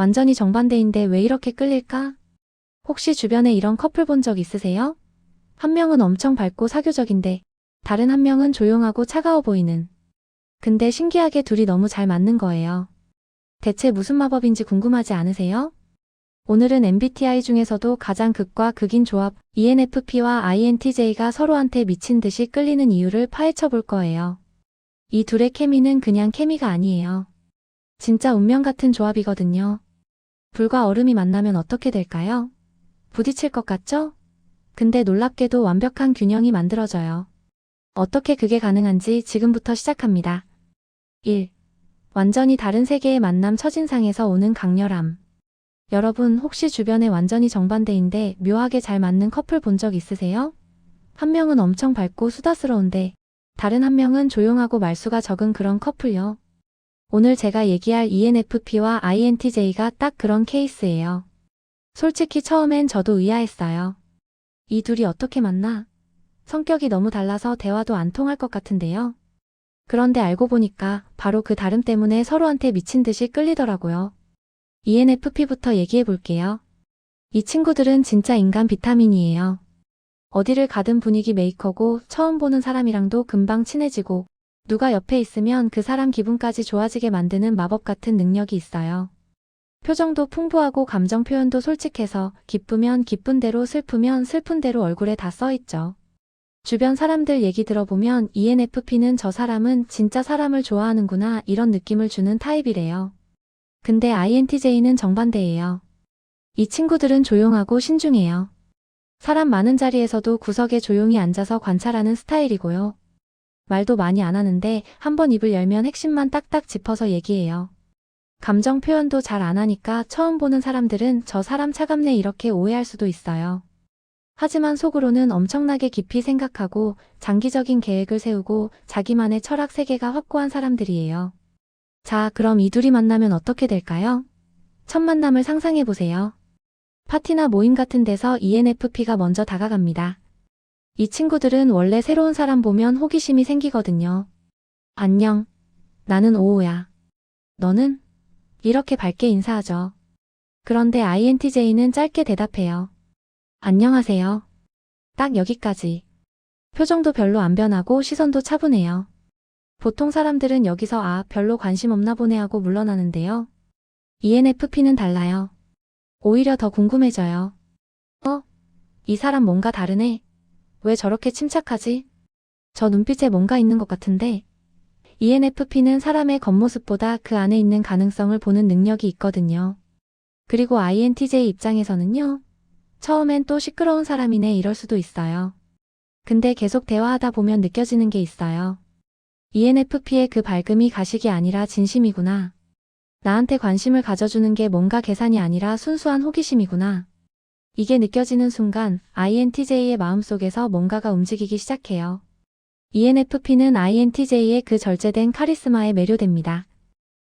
완전히 정반대인데 왜 이렇게 끌릴까? 혹시 주변에 이런 커플 본 적 있으세요? 한 명은 엄청 밝고 사교적인데 다른 한 명은 조용하고 차가워 보이는. 근데 신기하게 둘이 너무 잘 맞는 거예요. 대체 무슨 마법인지 궁금하지 않으세요? 오늘은 MBTI 중에서도 가장 극과 극인 조합 ENFP와 INTJ가 서로한테 미친 듯이 끌리는 이유를 파헤쳐 볼 거예요. 이 둘의 케미는 그냥 케미가 아니에요. 진짜 운명 같은 조합이거든요. 불과 얼음이 만나면 어떻게 될까요? 부딪힐 것 같죠? 근데 놀랍게도 완벽한 균형이 만들어져요. 어떻게 그게 가능한지 지금부터 시작합니다. 1. 완전히 다른 세계의 만남 첫인상에서 오는 강렬함. 여러분 혹시 주변에 완전히 정반대인데 묘하게 잘 맞는 커플 본 적 있으세요? 한 명은 엄청 밝고 수다스러운데 다른 한 명은 조용하고 말수가 적은 그런 커플요. 오늘 제가 얘기할 ENFP와 INTJ가 딱 그런 케이스예요. 솔직히 처음엔 저도 의아했어요. 이 둘이 어떻게 만나? 성격이 너무 달라서 대화도 안 통할 것 같은데요. 그런데 알고 보니까 바로 그 다름 때문에 서로한테 미친 듯이 끌리더라고요. ENFP부터 얘기해 볼게요. 이 친구들은 진짜 인간 비타민이에요. 어디를 가든 분위기 메이커고 처음 보는 사람이랑도 금방 친해지고 누가 옆에 있으면 그 사람 기분까지 좋아지게 만드는 마법 같은 능력이 있어요. 표정도 풍부하고 감정 표현도 솔직해서 기쁘면 기쁜 대로 슬프면 슬픈 대로 얼굴에 다 써있죠. 주변 사람들 얘기 들어보면 ENFP는 저 사람은 진짜 사람을 좋아하는구나 이런 느낌을 주는 타입이래요. 근데 INTJ는 정반대예요. 이 친구들은 조용하고 신중해요. 사람 많은 자리에서도 구석에 조용히 앉아서 관찰하는 스타일이고요. 말도 많이 안 하는데 한번 입을 열면 핵심만 딱딱 짚어서 얘기해요. 감정 표현도 잘 안 하니까 처음 보는 사람들은 저 사람 차갑네 이렇게 오해할 수도 있어요. 하지만 속으로는 엄청나게 깊이 생각하고 장기적인 계획을 세우고 자기만의 철학 세계가 확고한 사람들이에요. 자, 그럼 이 둘이 만나면 어떻게 될까요? 첫 만남을 상상해 보세요. 파티나 모임 같은 데서 ENFP가 먼저 다가갑니다. 이 친구들은 원래 새로운 사람 보면 호기심이 생기거든요. 안녕. 나는 오호야. 너는? 이렇게 밝게 인사하죠. 그런데 INTJ는 짧게 대답해요. 안녕하세요. 딱 여기까지. 표정도 별로 안 변하고 시선도 차분해요. 보통 사람들은 여기서 아, 별로 관심 없나 보네 하고 물러나는데요. ENFP는 달라요. 오히려 더 궁금해져요. 어? 이 사람 뭔가 다르네. 왜 저렇게 침착하지? 저 눈빛에 뭔가 있는 것 같은데. ENFP는 사람의 겉모습보다 그 안에 있는 가능성을 보는 능력이 있거든요. 그리고 INTJ 입장에서는요. 처음엔 또 시끄러운 사람이네 이럴 수도 있어요. 근데 계속 대화하다 보면 느껴지는 게 있어요. ENFP의 그 밝음이 가식이 아니라 진심이구나. 나한테 관심을 가져주는 게 뭔가 계산이 아니라 순수한 호기심이구나. 이게 느껴지는 순간 INTJ의 마음속에서 뭔가가 움직이기 시작해요. ENFP는 INTJ의 그 절제된 카리스마에 매료됩니다.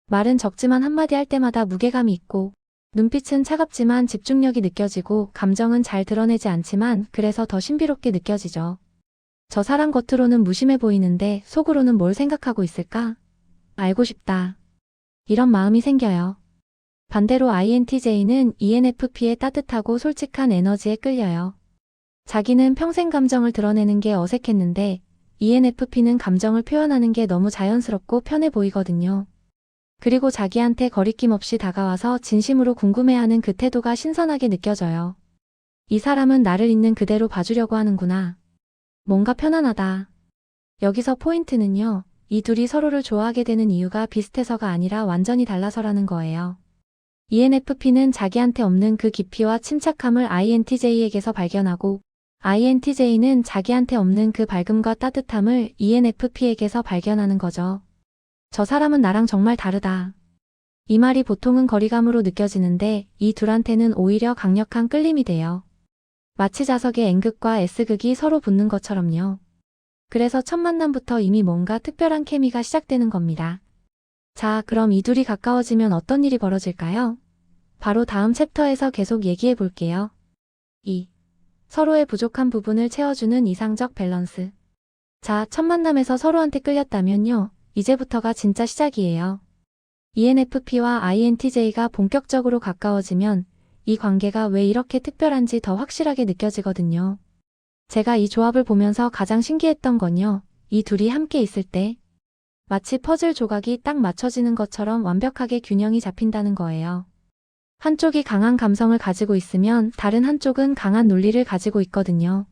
말은 적지만 한마디 할 때마다 무게감이 있고 눈빛은 차갑지만 집중력이 느껴지고 감정은 잘 드러내지 않지만 그래서 더 신비롭게 느껴지죠. 저 사람 겉으로는 무심해 보이는데 속으로는 뭘 생각하고 있을까? 알고 싶다. 이런 마음이 생겨요. 반대로 INTJ는 ENFP의 따뜻하고 솔직한 에너지에 끌려요. 자기는 평생 감정을 드러내는 게 어색했는데 ENFP는 감정을 표현하는 게 너무 자연스럽고 편해 보이거든요. 그리고 자기한테 거리낌 없이 다가와서 진심으로 궁금해하는 그 태도가 신선하게 느껴져요. 이 사람은 나를 있는 그대로 봐주려고 하는구나. 뭔가 편안하다. 여기서 포인트는요. 이 둘이 서로를 좋아하게 되는 이유가 비슷해서가 아니라 완전히 달라서라는 거예요. ENFP는 자기한테 없는 그 깊이와 침착함을 INTJ에게서 발견하고 INTJ는 자기한테 없는 그 밝음과 따뜻함을 ENFP에게서 발견하는 거죠. 저 사람은 나랑 정말 다르다. 이 말이 보통은 거리감으로 느껴지는데 이 둘한테는 오히려 강력한 끌림이 돼요. 마치 자석의 N극과 S극이 서로 붙는 것처럼요. 그래서 첫 만남부터 이미 뭔가 특별한 케미가 시작되는 겁니다. 자, 그럼 이 둘이 가까워지면 어떤 일이 벌어질까요? 바로 다음 챕터에서 계속 얘기해 볼게요. 2. 서로의 부족한 부분을 채워주는 이상적 밸런스. 자, 첫 만남에서 서로한테 끌렸다면요. 이제부터가 진짜 시작이에요. ENFP와 INTJ가 본격적으로 가까워지면 이 관계가 왜 이렇게 특별한지 더 확실하게 느껴지거든요. 제가 이 조합을 보면서 가장 신기했던 건요. 이 둘이 함께 있을 때 마치 퍼즐 조각이 딱 맞춰지는 것처럼 완벽하게 균형이 잡힌다는 거예요. 한쪽이 강한 감성을 가지고 있으면 다른 한쪽은 강한 논리를 가지고 있거든요.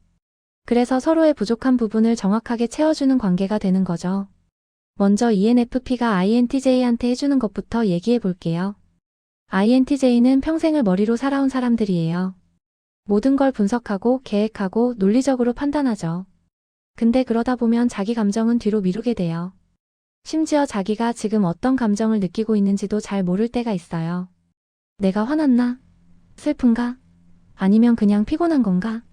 그래서 서로의 부족한 부분을 정확하게 채워주는 관계가 되는 거죠. 먼저 ENFP가 INTJ한테 해주는 것부터 얘기해 볼게요. INTJ는 평생을 머리로 살아온 사람들이에요. 모든 걸 분석하고 계획하고 논리적으로 판단하죠. 근데 그러다 보면 자기 감정은 뒤로 미루게 돼요. 심지어 자기가 지금 어떤 감정을 느끼고 있는지도 잘 모를 때가 있어요. 내가 화났나? 슬픈가? 아니면 그냥 피곤한 건가?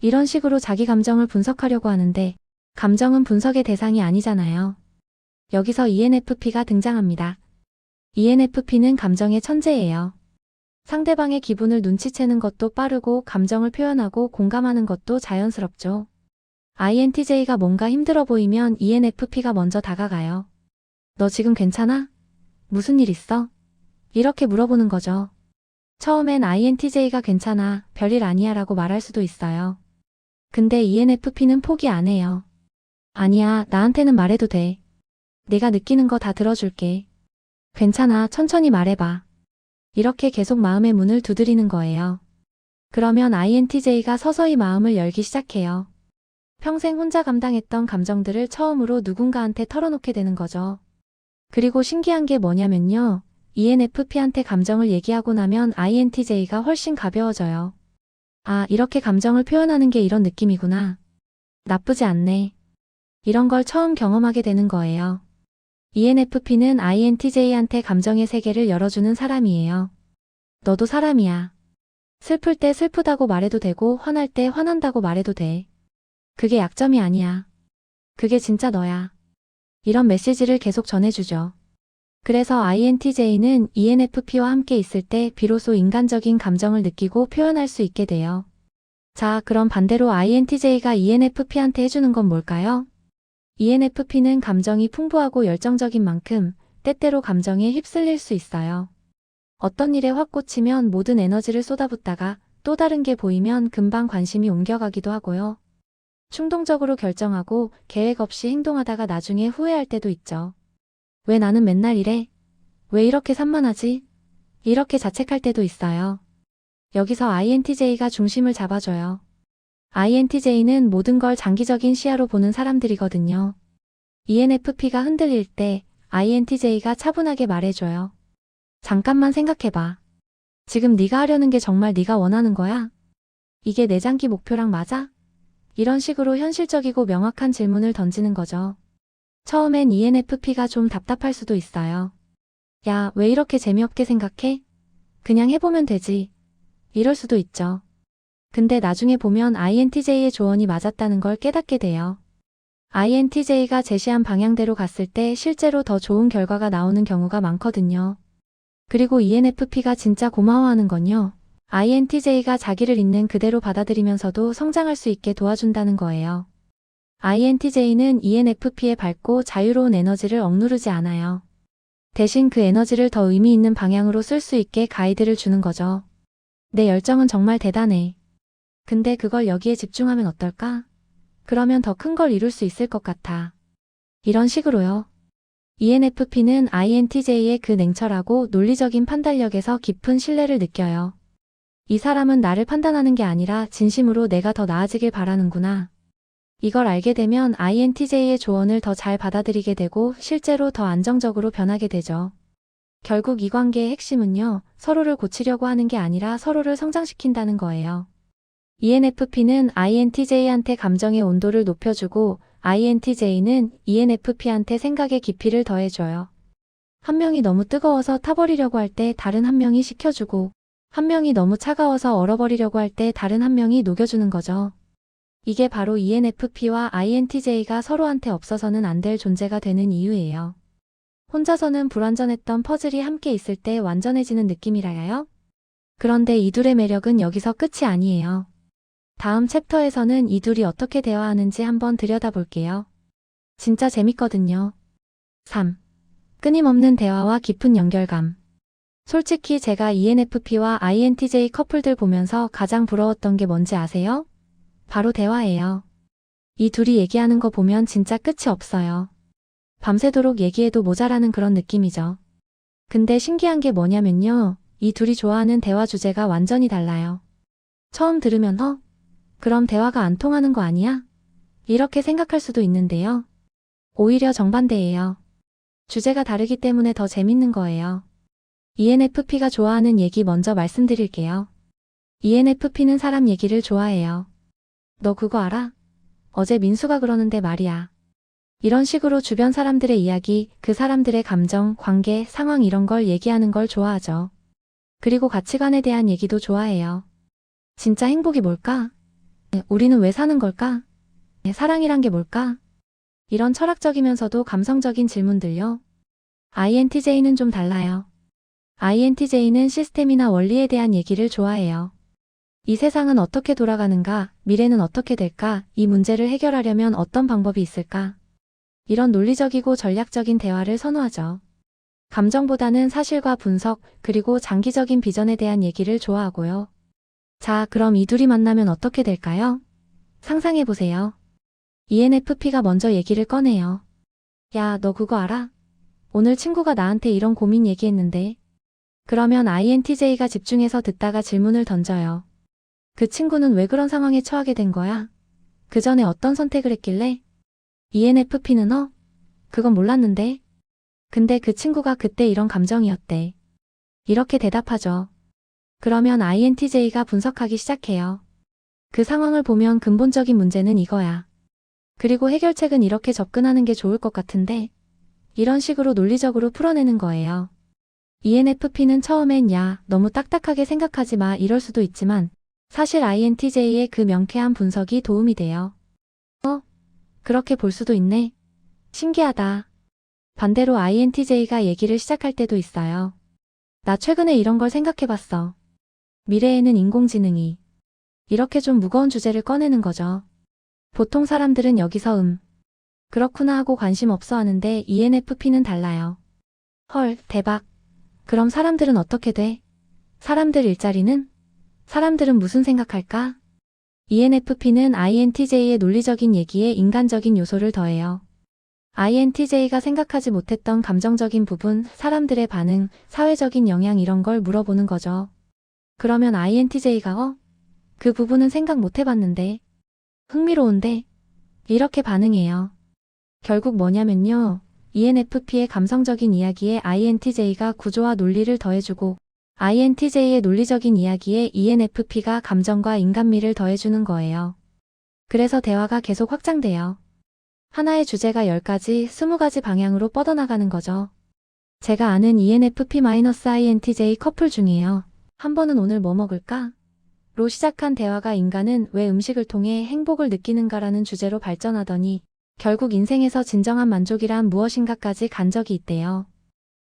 이런 식으로 자기 감정을 분석하려고 하는데, 감정은 분석의 대상이 아니잖아요. 여기서 ENFP가 등장합니다. ENFP는 감정의 천재예요. 상대방의 기분을 눈치채는 것도 빠르고 감정을 표현하고 공감하는 것도 자연스럽죠. INTJ가 뭔가 힘들어 보이면 ENFP가 먼저 다가가요. 너 지금 괜찮아? 무슨 일 있어? 이렇게 물어보는 거죠. 처음엔 INTJ가 괜찮아, 별일 아니야 라고 말할 수도 있어요. 근데 ENFP는 포기 안 해요. 아니야, 나한테는 말해도 돼. 내가 느끼는 거 다 들어줄게. 괜찮아, 천천히 말해봐. 이렇게 계속 마음의 문을 두드리는 거예요. 그러면 INTJ가 서서히 마음을 열기 시작해요. 평생 혼자 감당했던 감정들을 처음으로 누군가한테 털어놓게 되는 거죠. 그리고 신기한 게 뭐냐면요. ENFP한테 감정을 얘기하고 나면 INTJ가 훨씬 가벼워져요. 아, 이렇게 감정을 표현하는 게 이런 느낌이구나. 나쁘지 않네. 이런 걸 처음 경험하게 되는 거예요. ENFP는 INTJ한테 감정의 세계를 열어주는 사람이에요. 너도 사람이야. 슬플 때 슬프다고 말해도 되고 화날 때 화난다고 말해도 돼. 그게 약점이 아니야. 그게 진짜 너야. 이런 메시지를 계속 전해주죠. 그래서 INTJ는 ENFP와 함께 있을 때 비로소 인간적인 감정을 느끼고 표현할 수 있게 돼요. 자, 그럼 반대로 INTJ가 ENFP한테 해주는 건 뭘까요? ENFP는 감정이 풍부하고 열정적인 만큼 때때로 감정에 휩쓸릴 수 있어요. 어떤 일에 확 꽂히면 모든 에너지를 쏟아붓다가 또 다른 게 보이면 금방 관심이 옮겨가기도 하고요. 충동적으로 결정하고 계획 없이 행동하다가 나중에 후회할 때도 있죠. 왜 나는 맨날 이래? 왜 이렇게 산만하지? 이렇게 자책할 때도 있어요. 여기서 INTJ가 중심을 잡아줘요. INTJ는 모든 걸 장기적인 시야로 보는 사람들이거든요. ENFP가 흔들릴 때 INTJ가 차분하게 말해줘요. 잠깐만 생각해봐. 지금 네가 하려는 게 정말 네가 원하는 거야? 이게 내 장기 목표랑 맞아? 이런 식으로 현실적이고 명확한 질문을 던지는 거죠. 처음엔 ENFP가 좀 답답할 수도 있어요. 야, 왜 이렇게 재미없게 생각해? 그냥 해보면 되지. 이럴 수도 있죠. 근데 나중에 보면 INTJ의 조언이 맞았다는 걸 깨닫게 돼요. INTJ가 제시한 방향대로 갔을 때 실제로 더 좋은 결과가 나오는 경우가 많거든요. 그리고 ENFP가 진짜 고마워하는 건요. INTJ가 자기를 있는 그대로 받아들이면서도 성장할 수 있게 도와준다는 거예요. INTJ는 E ENFP의 밝고 자유로운 에너지를 억누르지 않아요. 대신 그 에너지를 더 의미 있는 방향으로 쓸 수 있게 가이드를 주는 거죠. 내 열정은 정말 대단해. 근데 그걸 여기에 집중하면 어떨까? 그러면 더 큰 걸 이룰 수 있을 것 같아. 이런 식으로요. ENFP는 INTJ의 그 냉철하고 논리적인 판단력에서 깊은 신뢰를 느껴요. 이 사람은 나를 판단하는 게 아니라 진심으로 내가 더 나아지길 바라는구나. 이걸 알게 되면 INTJ의 조언을 더 잘 받아들이게 되고 실제로 더 안정적으로 변하게 되죠. 결국 이 관계의 핵심은요, 서로를 고치려고 하는 게 아니라 서로를 성장시킨다는 거예요. ENFP는 INTJ한테 감정의 온도를 높여주고 INTJ는 ENFP한테 생각의 깊이를 더해줘요. 한 명이 너무 뜨거워서 타버리려고 할 때 다른 한 명이 식혀주고 한 명이 너무 차가워서 얼어버리려고 할 때 다른 한 명이 녹여주는 거죠. 이게 바로 ENFP와 INTJ가 서로한테 없어서는 안 될 존재가 되는 이유예요. 혼자서는 불완전했던 퍼즐이 함께 있을 때 완전해지는 느낌이라요. 그런데 이 둘의 매력은 여기서 끝이 아니에요. 다음 챕터에서는 이 둘이 어떻게 대화하는지 한번 들여다볼게요. 진짜 재밌거든요. 3. 끊임없는 대화와 깊은 연결감. 솔직히 제가 ENFP와 INTJ 커플들 보면서 가장 부러웠던 게 뭔지 아세요? 바로 대화예요. 이 둘이 얘기하는 거 보면 진짜 끝이 없어요. 밤새도록 얘기해도 모자라는 그런 느낌이죠. 근데 신기한 게 뭐냐면요. 이 둘이 좋아하는 대화 주제가 완전히 달라요. 처음 들으면 어? 그럼 대화가 안 통하는 거 아니야? 이렇게 생각할 수도 있는데요. 오히려 정반대예요. 주제가 다르기 때문에 더 재밌는 거예요. ENFP가 좋아하는 얘기 먼저 말씀드릴게요. ENFP는 사람 얘기를 좋아해요. 너 그거 알아? 어제 민수가 그러는데 말이야. 이런 식으로 주변 사람들의 이야기, 그 사람들의 감정, 관계, 상황 이런 걸 얘기하는 걸 좋아하죠. 그리고 가치관에 대한 얘기도 좋아해요. 진짜 행복이 뭘까? 네, 우리는 왜 사는 걸까? 네, 사랑이란 게 뭘까? 이런 철학적이면서도 감성적인 질문들요. INTJ는 좀 달라요. INTJ는 시스템이나 원리에 대한 얘기를 좋아해요. 이 세상은 어떻게 돌아가는가, 미래는 어떻게 될까, 이 문제를 해결하려면 어떤 방법이 있을까? 이런 논리적이고 전략적인 대화를 선호하죠. 감정보다는 사실과 분석, 그리고 장기적인 비전에 대한 얘기를 좋아하고요. 자, 그럼 이 둘이 만나면 어떻게 될까요? 상상해보세요. ENFP가 먼저 얘기를 꺼내요. 야, 너 그거 알아? 오늘 친구가 나한테 이런 고민 얘기했는데. 그러면 INTJ가 집중해서 듣다가 질문을 던져요. 그 친구는 왜 그런 상황에 처하게 된 거야? 그 전에 어떤 선택을 했길래? ENFP는 어? 그건 몰랐는데. 근데 그 친구가 그때 이런 감정이었대. 이렇게 대답하죠. 그러면 INTJ가 분석하기 시작해요. 그 상황을 보면 근본적인 문제는 이거야. 그리고 해결책은 이렇게 접근하는 게 좋을 것 같은데. 이런 식으로 논리적으로 풀어내는 거예요. ENFP는 처음엔 야, 너무 딱딱하게 생각하지 마 이럴 수도 있지만 사실 INTJ의 그 명쾌한 분석이 도움이 돼요. 어? 그렇게 볼 수도 있네. 신기하다. 반대로 INTJ가 얘기를 시작할 때도 있어요. 나 최근에 이런 걸 생각해봤어. 미래에는 인공지능이 이렇게 좀 무거운 주제를 꺼내는 거죠. 보통 사람들은 여기서 음. 그렇구나 하고 관심 없어 하는데 ENFP는 달라요. 헐, 대박. 그럼 사람들은 어떻게 돼? 사람들 일자리는? 사람들은 무슨 생각할까? ENFP는 INTJ의 논리적인 얘기에 인간적인 요소를 더해요. INTJ가 생각하지 못했던 감정적인 부분, 사람들의 반응, 사회적인 영향 이런 걸 물어보는 거죠. 그러면 INTJ가 어? 그 부분은 생각 못 해봤는데. 흥미로운데? 이렇게 반응해요. 결국 뭐냐면요. ENFP의 감성적인 이야기에 INTJ가 구조와 논리를 더해주고 INTJ의 논리적인 이야기에 ENFP가 감정과 인간미를 더해주는 거예요. 그래서 대화가 계속 확장돼요. 하나의 주제가 10가지, 20가지 방향으로 뻗어나가는 거죠. 제가 아는 ENFP-INTJ 커플 중이에요. 한 번은 오늘 뭐 먹을까? 로 시작한 대화가 인간은 왜 음식을 통해 행복을 느끼는가라는 주제로 발전하더니 결국 인생에서 진정한 만족이란 무엇인가까지 간 적이 있대요.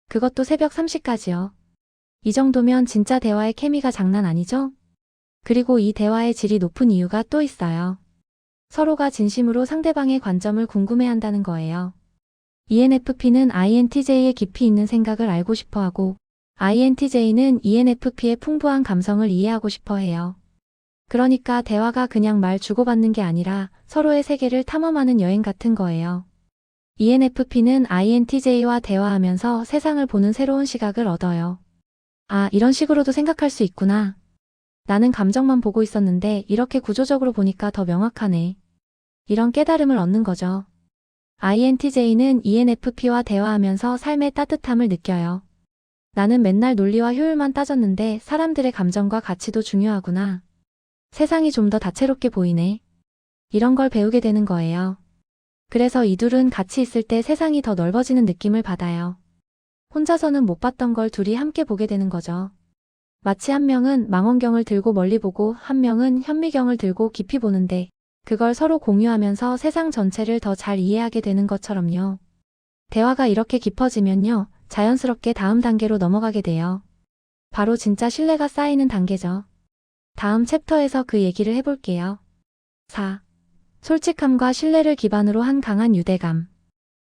그것도 새벽 3시까지요. 이 정도면 진짜 대화의 케미가 장난 아니죠? 그리고 이 대화의 질이 높은 이유가 또 있어요. 서로가 진심으로 상대방의 관점을 궁금해한다는 거예요. ENFP는 INTJ의 깊이 있는 생각을 알고 싶어 하고, INTJ는 ENFP의 풍부한 감성을 이해하고 싶어 해요. 그러니까 대화가 그냥 말 주고받는 게 아니라 서로의 세계를 탐험하는 여행 같은 거예요. ENFP는 INTJ와 대화하면서 세상을 보는 새로운 시각을 얻어요. 아, 이런 식으로도 생각할 수 있구나. 나는 감정만 보고 있었는데 이렇게 구조적으로 보니까 더 명확하네. 이런 깨달음을 얻는 거죠. INTJ는 ENFP와 대화하면서 삶의 따뜻함을 느껴요. 나는 맨날 논리와 효율만 따졌는데 사람들의 감정과 가치도 중요하구나. 세상이 좀 더 다채롭게 보이네. 이런 걸 배우게 되는 거예요. 그래서 이 둘은 같이 있을 때 세상이 더 넓어지는 느낌을 받아요. 혼자서는 못 봤던 걸 둘이 함께 보게 되는 거죠. 마치 한 명은 망원경을 들고 멀리 보고 한 명은 현미경을 들고 깊이 보는데 그걸 서로 공유하면서 세상 전체를 더 잘 이해하게 되는 것처럼요. 대화가 이렇게 깊어지면요. 자연스럽게 다음 단계로 넘어가게 돼요. 바로 진짜 신뢰가 쌓이는 단계죠. 다음 챕터에서 그 얘기를 해볼게요. 4. 솔직함과 신뢰를 기반으로 한 강한 유대감.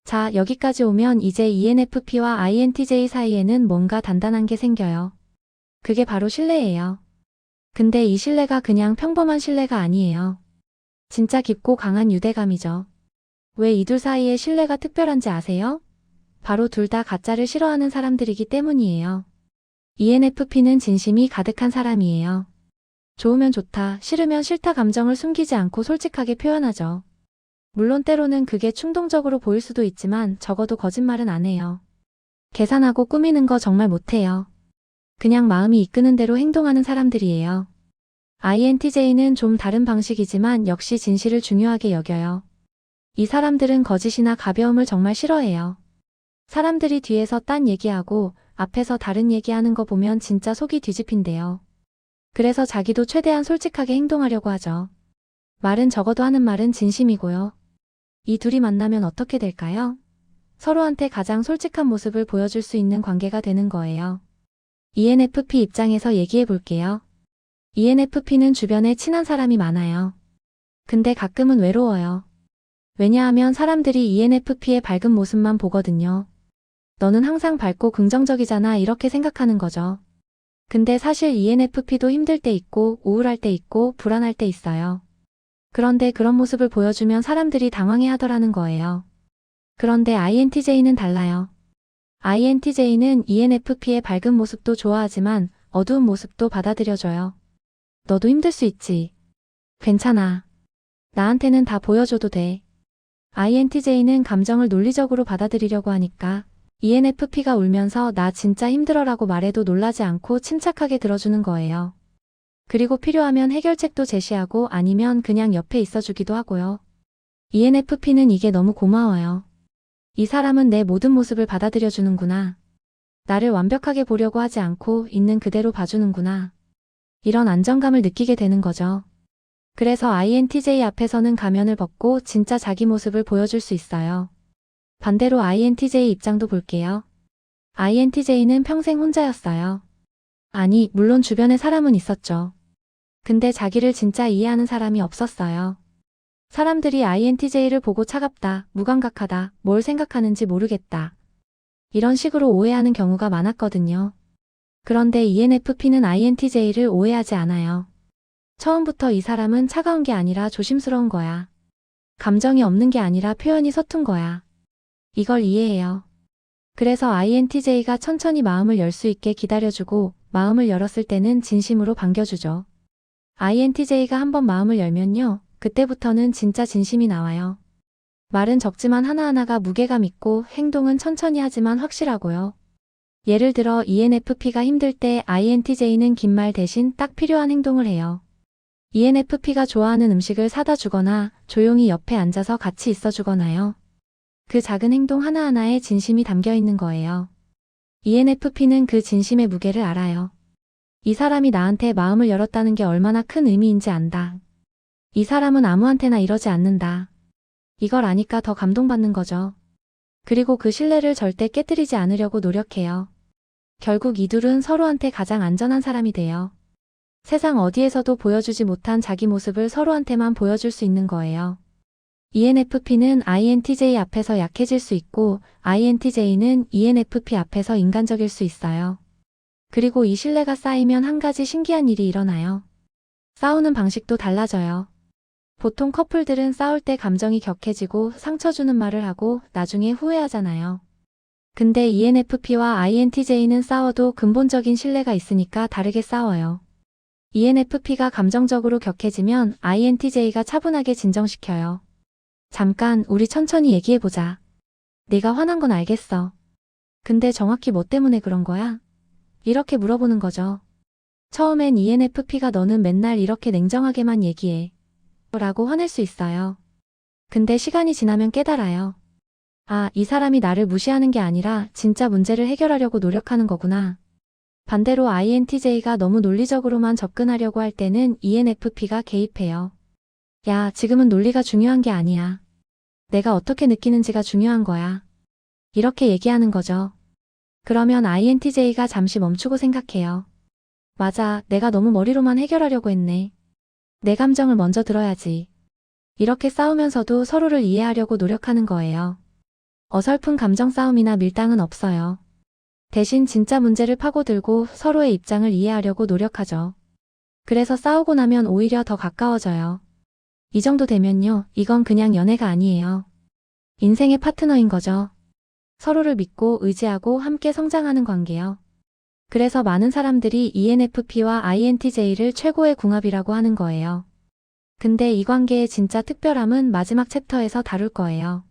자, 여기까지 오면 이제 ENFP와 INTJ 사이에는 뭔가 단단한 게 생겨요. 그게 바로 신뢰예요. 근데 이 신뢰가 그냥 평범한 신뢰가 아니에요. 진짜 깊고 강한 유대감이죠. 왜 이 둘 사이의 신뢰가 특별한지 아세요? 바로 둘 다 가짜를 싫어하는 사람들이기 때문이에요. ENFP는 진심이 가득한 사람이에요. 좋으면 좋다, 싫으면 싫다 감정을 숨기지 않고 솔직하게 표현하죠. 물론 때로는 그게 충동적으로 보일 수도 있지만 적어도 거짓말은 안 해요. 계산하고 꾸미는 거 정말 못해요. 그냥 마음이 이끄는 대로 행동하는 사람들이에요. INTJ는 좀 다른 방식이지만 역시 진실을 중요하게 여겨요. 이 사람들은 거짓이나 가벼움을 정말 싫어해요. 사람들이 뒤에서 딴 얘기하고 앞에서 다른 얘기하는 거 보면 진짜 속이 뒤집힌대요. 그래서 자기도 최대한 솔직하게 행동하려고 하죠. 말은 적어도 하는 말은 진심이고요. 이 둘이 만나면 어떻게 될까요? 서로한테 가장 솔직한 모습을 보여줄 수 있는 관계가 되는 거예요. ENFP 입장에서 얘기해 볼게요. ENFP는 주변에 친한 사람이 많아요. 근데 가끔은 외로워요. 왜냐하면 사람들이 ENFP의 밝은 모습만 보거든요. 너는 항상 밝고 긍정적이잖아 이렇게 생각하는 거죠. 근데 사실 ENFP도 힘들 때 있고 우울할 때 있고 불안할 때 있어요. 그런데 그런 모습을 보여주면 사람들이 당황해 하더라는 거예요. 그런데 INTJ는 달라요. INTJ는 ENFP의 밝은 모습도 좋아하지만 어두운 모습도 받아들여줘요. 너도 힘들 수 있지. 괜찮아. 나한테는 다 보여줘도 돼. INTJ는 감정을 논리적으로 받아들이려고 하니까 ENFP가 울면서 나 진짜 힘들어라고 말해도 놀라지 않고 침착하게 들어주는 거예요. 그리고 필요하면 해결책도 제시하고 아니면 그냥 옆에 있어주기도 하고요. ENFP는 이게 너무 고마워요. 이 사람은 내 모든 모습을 받아들여주는구나. 나를 완벽하게 보려고 하지 않고 있는 그대로 봐주는구나. 이런 안정감을 느끼게 되는 거죠. 그래서 INTJ 앞에서는 가면을 벗고 진짜 자기 모습을 보여줄 수 있어요. 반대로 INTJ 입장도 볼게요. INTJ는 평생 혼자였어요. 아니, 물론 주변에 사람은 있었죠. 근데 자기를 진짜 이해하는 사람이 없었어요. 사람들이 INTJ를 보고 차갑다, 무감각하다, 뭘 생각하는지 모르겠다. 이런 식으로 오해하는 경우가 많았거든요. 그런데 ENFP는 INTJ를 오해하지 않아요. 처음부터 이 사람은 차가운 게 아니라 조심스러운 거야. 감정이 없는 게 아니라 표현이 서툰 거야. 이걸 이해해요. 그래서 INTJ가 천천히 마음을 열 수 있게 기다려주고 마음을 열었을 때는 진심으로 반겨주죠. INTJ가 한번 마음을 열면요. 그때부터는 진짜 진심이 나와요. 말은 적지만 하나하나가 무게감 있고 행동은 천천히 하지만 확실하고요. 예를 들어 ENFP가 힘들 때 INTJ는 긴 말 대신 딱 필요한 행동을 해요. ENFP가 좋아하는 음식을 사다 주거나 조용히 옆에 앉아서 같이 있어 주거나요. 그 작은 행동 하나하나에 진심이 담겨 있는 거예요. ENFP는 그 진심의 무게를 알아요. 이 사람이 나한테 마음을 열었다는 게 얼마나 큰 의미인지 안다. 이 사람은 아무한테나 이러지 않는다. 이걸 아니까 더 감동받는 거죠. 그리고 그 신뢰를 절대 깨뜨리지 않으려고 노력해요. 결국 이 둘은 서로한테 가장 안전한 사람이 돼요. 세상 어디에서도 보여주지 못한 자기 모습을 서로한테만 보여줄 수 있는 거예요. ENFP는 INTJ 앞에서 약해질 수 있고 INTJ는 ENFP 앞에서 인간적일 수 있어요. 그리고 이 신뢰가 쌓이면 한 가지 신기한 일이 일어나요. 싸우는 방식도 달라져요. 보통 커플들은 싸울 때 감정이 격해지고 상처 주는 말을 하고 나중에 후회하잖아요. 근데 ENFP와 INTJ는 싸워도 근본적인 신뢰가 있으니까 다르게 싸워요. ENFP가 감정적으로 격해지면 INTJ가 차분하게 진정시켜요. 잠깐, 우리 천천히 얘기해보자. 네가 화난 건 알겠어. 근데 정확히 뭐 때문에 그런 거야? 이렇게 물어보는 거죠. 처음엔 ENFP가 너는 맨날 이렇게 냉정하게만 얘기해. 라고 화낼 수 있어요. 근데 시간이 지나면 깨달아요. 아, 이 사람이 나를 무시하는 게 아니라 진짜 문제를 해결하려고 노력하는 거구나. 반대로 INTJ가 너무 논리적으로만 접근하려고 할 때는 ENFP가 개입해요. 야, 지금은 논리가 중요한 게 아니야. 내가 어떻게 느끼는지가 중요한 거야. 이렇게 얘기하는 거죠. 그러면 INTJ가 잠시 멈추고 생각해요. 맞아, 내가 너무 머리로만 해결하려고 했네. 내 감정을 먼저 들어야지. 이렇게 싸우면서도 서로를 이해하려고 노력하는 거예요. 어설픈 감정 싸움이나 밀당은 없어요. 대신 진짜 문제를 파고들고 서로의 입장을 이해하려고 노력하죠. 그래서 싸우고 나면 오히려 더 가까워져요. 이 정도 되면요, 이건 그냥 연애가 아니에요. 인생의 파트너인 거죠. 서로를 믿고 의지하고 함께 성장하는 관계요. 그래서 많은 사람들이 ENFP와 INTJ를 최고의 궁합이라고 하는 거예요. 근데 이 관계의 진짜 특별함은 마지막 챕터에서 다룰 거예요.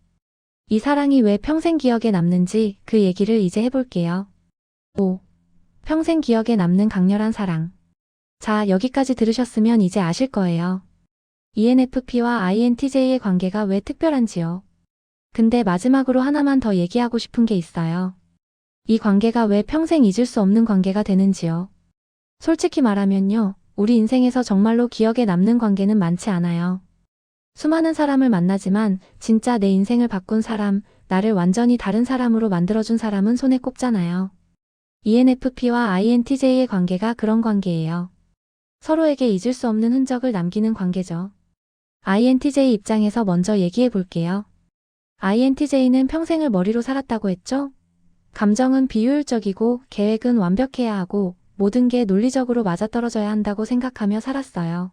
이 사랑이 왜 평생 기억에 남는지 그 얘기를 이제 해볼게요. 5. 평생 기억에 남는 강렬한 사랑. 자, 여기까지 들으셨으면 이제 아실 거예요. ENFP와 INTJ의 관계가 왜 특별한지요. 근데 마지막으로 하나만 더 얘기하고 싶은 게 있어요. 이 관계가 왜 평생 잊을 수 없는 관계가 되는지요. 솔직히 말하면요, 우리 인생에서 정말로 기억에 남는 관계는 많지 않아요. 수많은 사람을 만나지만 진짜 내 인생을 바꾼 사람, 나를 완전히 다른 사람으로 만들어준 사람은 손에 꼽잖아요. ENFP와 INTJ의 관계가 그런 관계예요. 서로에게 잊을 수 없는 흔적을 남기는 관계죠. INTJ 입장에서 먼저 얘기해 볼게요. INTJ는 평생을 머리로 살았다고 했죠? 감정은 비효율적이고 계획은 완벽해야 하고 모든 게 논리적으로 맞아떨어져야 한다고 생각하며 살았어요.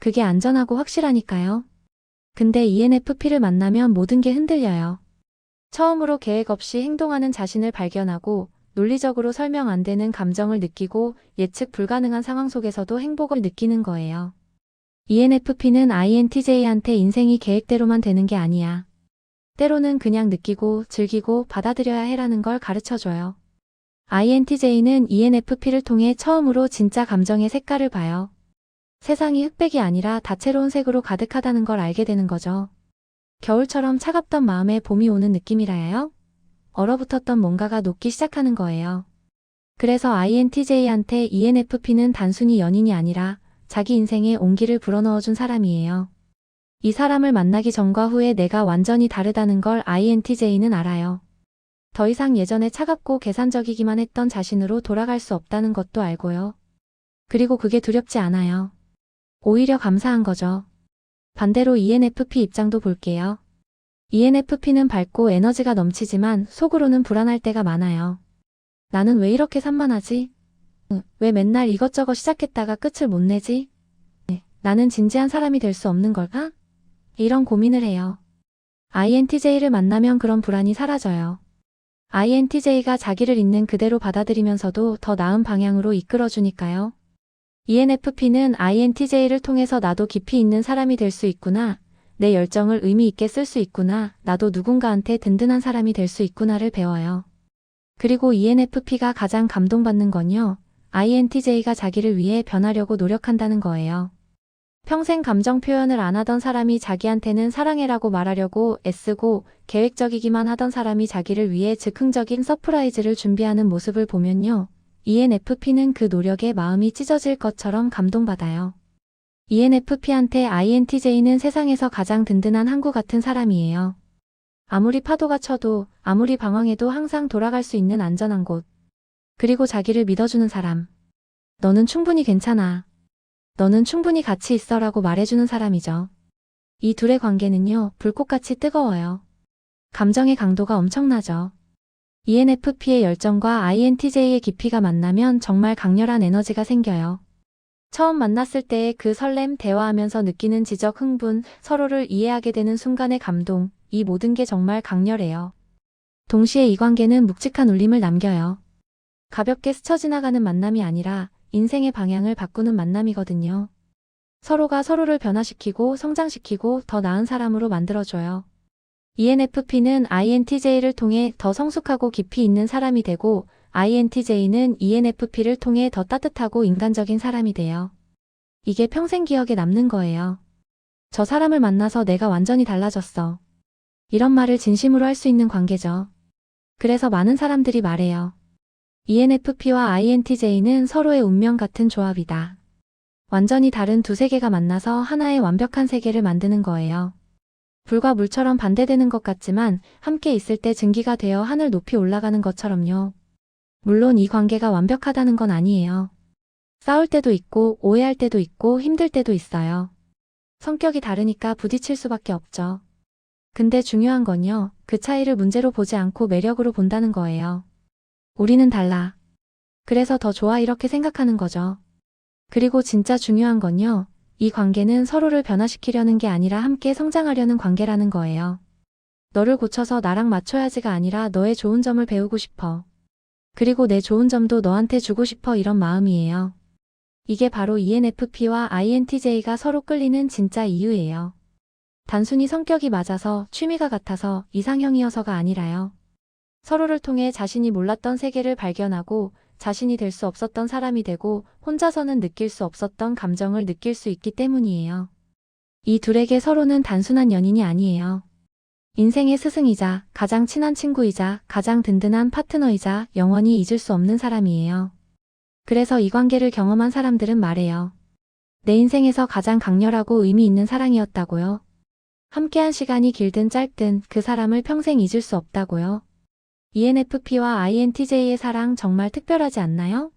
그게 안전하고 확실하니까요. 근데 ENFP를 만나면 모든 게 흔들려요. 처음으로 계획 없이 행동하는 자신을 발견하고 논리적으로 설명 안 되는 감정을 느끼고 예측 불가능한 상황 속에서도 행복을 느끼는 거예요. ENFP는 INTJ한테 인생이 계획대로만 되는 게 아니야. 때로는 그냥 느끼고 즐기고 받아들여야 해라는 걸 가르쳐 줘요. INTJ는 ENFP를 통해 처음으로 진짜 감정의 색깔을 봐요. 세상이 흑백이 아니라 다채로운 색으로 가득하다는 걸 알게 되는 거죠. 겨울처럼 차갑던 마음에 봄이 오는 느낌이라요? 얼어붙었던 뭔가가 녹기 시작하는 거예요. 그래서 INTJ한테 ENFP는 단순히 연인이 아니라 자기 인생에 온기를 불어넣어준 사람이에요. 이 사람을 만나기 전과 후에 내가 완전히 다르다는 걸 INTJ는 알아요. 더 이상 예전에 차갑고 계산적이기만 했던 자신으로 돌아갈 수 없다는 것도 알고요. 그리고 그게 두렵지 않아요. 오히려 감사한 거죠. 반대로 ENFP 입장도 볼게요. ENFP는 밝고 에너지가 넘치지만 속으로는 불안할 때가 많아요. 나는 왜 이렇게 산만하지? 응, 왜 맨날 이것저것 시작했다가 끝을 못 내지? 네, 나는 진지한 사람이 될 수 없는 걸까? 이런 고민을 해요. INTJ를 만나면 그런 불안이 사라져요. INTJ가 자기를 있는 그대로 받아들이면서도 더 나은 방향으로 이끌어주니까요. ENFP는 INTJ를 통해서 나도 깊이 있는 사람이 될 수 있구나. 내 열정을 의미 있게 쓸 수 있구나. 나도 누군가한테 든든한 사람이 될 수 있구나를 배워요. 그리고 ENFP가 가장 감동받는 건요. INTJ가 자기를 위해 변하려고 노력한다는 거예요. 평생 감정 표현을 안 하던 사람이 자기한테는 사랑해라고 말하려고 애쓰고 계획적이기만 하던 사람이 자기를 위해 즉흥적인 서프라이즈를 준비하는 모습을 보면요. ENFP는 그 노력에 마음이 찢어질 것처럼 감동받아요. ENFP한테 INTJ는 세상에서 가장 든든한 항구 같은 사람이에요. 아무리 파도가 쳐도 아무리 방황해도 항상 돌아갈 수 있는 안전한 곳. 그리고 자기를 믿어주는 사람. 너는 충분히 괜찮아. 너는 충분히 가치 있어라고 말해주는 사람이죠. 이 둘의 관계는요, 불꽃같이 뜨거워요. 감정의 강도가 엄청나죠. ENFP의 열정과 INTJ의 깊이가 만나면 정말 강렬한 에너지가 생겨요. 처음 만났을 때의 그 설렘, 대화하면서 느끼는 지적, 흥분, 서로를 이해하게 되는 순간의 감동, 이 모든 게 정말 강렬해요. 동시에 이 관계는 묵직한 울림을 남겨요. 가볍게 스쳐 지나가는 만남이 아니라 인생의 방향을 바꾸는 만남이거든요. 서로가 서로를 변화시키고 성장시키고 더 나은 사람으로 만들어줘요. ENFP는 INTJ를 통해 더 성숙하고 깊이 있는 사람이 되고 INTJ는 ENFP를 통해 더 따뜻하고 인간적인 사람이 돼요. 이게 평생 기억에 남는 거예요. 저 사람을 만나서 내가 완전히 달라졌어. 이런 말을 진심으로 할 수 있는 관계죠. 그래서 많은 사람들이 말해요. ENFP와 INTJ는 서로의 운명 같은 조합이다. 완전히 다른 두 세계가 만나서 하나의 완벽한 세계를 만드는 거예요. 불과 물처럼 반대되는 것 같지만 함께 있을 때 증기가 되어 하늘 높이 올라가는 것처럼요. 물론 이 관계가 완벽하다는 건 아니에요. 싸울 때도 있고 오해할 때도 있고 힘들 때도 있어요. 성격이 다르니까 부딪힐 수밖에 없죠. 근데 중요한 건요, 그 차이를 문제로 보지 않고 매력으로 본다는 거예요. 우리는 달라. 그래서 더 좋아 이렇게 생각하는 거죠. 그리고 진짜 중요한 건요, 이 관계는 서로를 변화시키려는 게 아니라 함께 성장하려는 관계라는 거예요. 너를 고쳐서 나랑 맞춰야지가 아니라 너의 좋은 점을 배우고 싶어. 그리고 내 좋은 점도 너한테 주고 싶어 이런 마음이에요. 이게 바로 ENFP와 INTJ가 서로 끌리는 진짜 이유예요. 단순히 성격이 맞아서 취미가 같아서 이상형이어서가 아니라요. 서로를 통해 자신이 몰랐던 세계를 발견하고 자신이 될 수 없었던 사람이 되고 혼자서는 느낄 수 없었던 감정을 느낄 수 있기 때문이에요. 이 둘에게 서로는 단순한 연인이 아니에요. 인생의 스승이자 가장 친한 친구이자 가장 든든한 파트너이자 영원히 잊을 수 없는 사람이에요. 그래서 이 관계를 경험한 사람들은 말해요. 내 인생에서 가장 강렬하고 의미 있는 사랑이었다고요. 함께한 시간이 길든 짧든 그 사람을 평생 잊을 수 없다고요. ENFP와 INTJ의 사랑 정말 특별하지 않나요?